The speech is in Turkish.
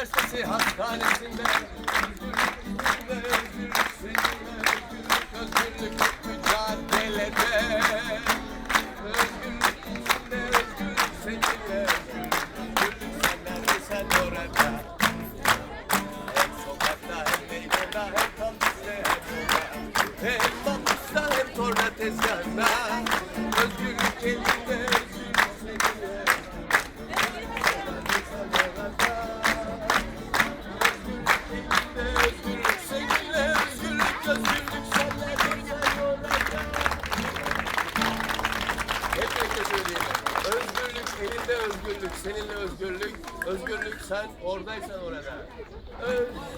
Gazi Hastanesi'nde özgürlük, mücadelede. Özgürlük içinde, özgürlük seninle özgürlük, sen neredesin orada. Hem sokakta hem meydanda hem kampüste hem yolda Hem mahpusta hem torna tezgahında Hep birlikte söyleyelim. Özgürlük elinde özgürlük, seninle özgürlük. Özgürlük sen oradaysan orada. Özgürlük.